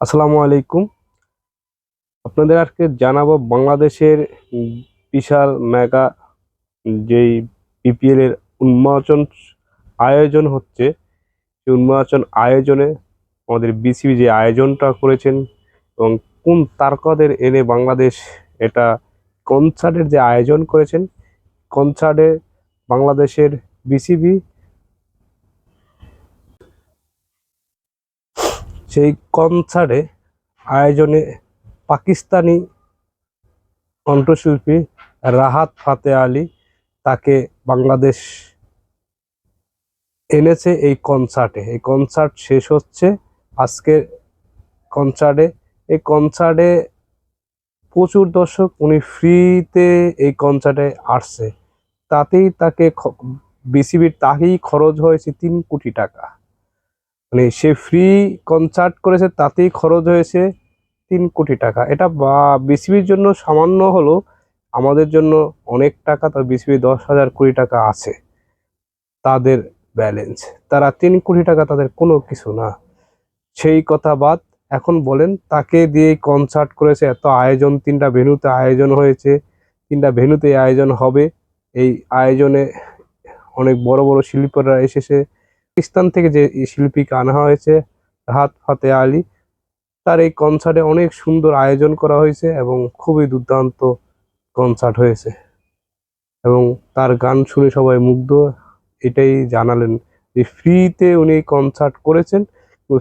আসসালামু আলাইকুম। আপনাদের আজকে জানাব বাংলাদেশের বিশাল মেগা যেই বিপিএল এর উন্মোচন আয়োজন হচ্ছে, সেই উন্মোচন আয়োজনে আমাদের বিসিবি যে আয়োজনটা করেছেন এবং কোন তারকাদের এনে বাংলাদেশ এটা কনসার্টের যে আয়োজন করেছেন কনসার্টে বাংলাদেশের বিসিবি সেই কনসার্টে আয়োজনে পাকিস্তানি কণ্ঠশিল্পী রাহাত ফাতে আলী তাকে বাংলাদেশ এনেছে এই কনসার্টে। এই কনসার্ট শেষ হচ্ছে। আজকে কনসার্টে। এই কনসার্টে প্রচুর দর্শক উনি ফ্রিতে এই কনসার্টে আসছে। তাতেই তাকে বিসিবির তাকেই খরচ হয়েছে তিন কোটি টাকা। মানে সে ফ্রি কনসার্ট করেছে, তাতেই খরচ হয়েছে তিন কোটি টাকা। এটা বা বিসিবির জন্য সামান্য হলো, আমাদের জন্য অনেক টাকা তার বিসিবি দশ হাজার কোটি টাকা আছে তাদের ব্যালেন্স তারা তিন কোটি টাকা তাদের কোনো কিছু না। সেই কথা বাদ, এখন বলেন তাকে দিয়ে কনসার্ট করেছে, এত আয়োজন, তিনটা ভেন্যুতে আয়োজন হয়েছে, তিনটা ভেন্যুতে আয়োজন হবে। এই আয়োজনে অনেক বড় বড় শিল্পীরা এসেছে পাকিস্তান থেকে যে শিল্পীকে আনা হয়েছে, রাহাত ফাতে আলী, তার এই কনসার্টে অনেক সুন্দর আয়োজন করা হয়েছে এবং খুবই দুর্দান্ত কনসার্ট হয়েছে। এবং তার গান শুনে সবাই মুগ্ধ, এটাই জানালেন যে ফ্রিতে উনি কনসার্ট করেছেন।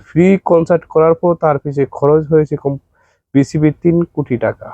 ফ্রি কনসার্ট করার পর তার পিছিয়ে খরচ হয়েছে কম বিসিবির তিন কোটি টাকা।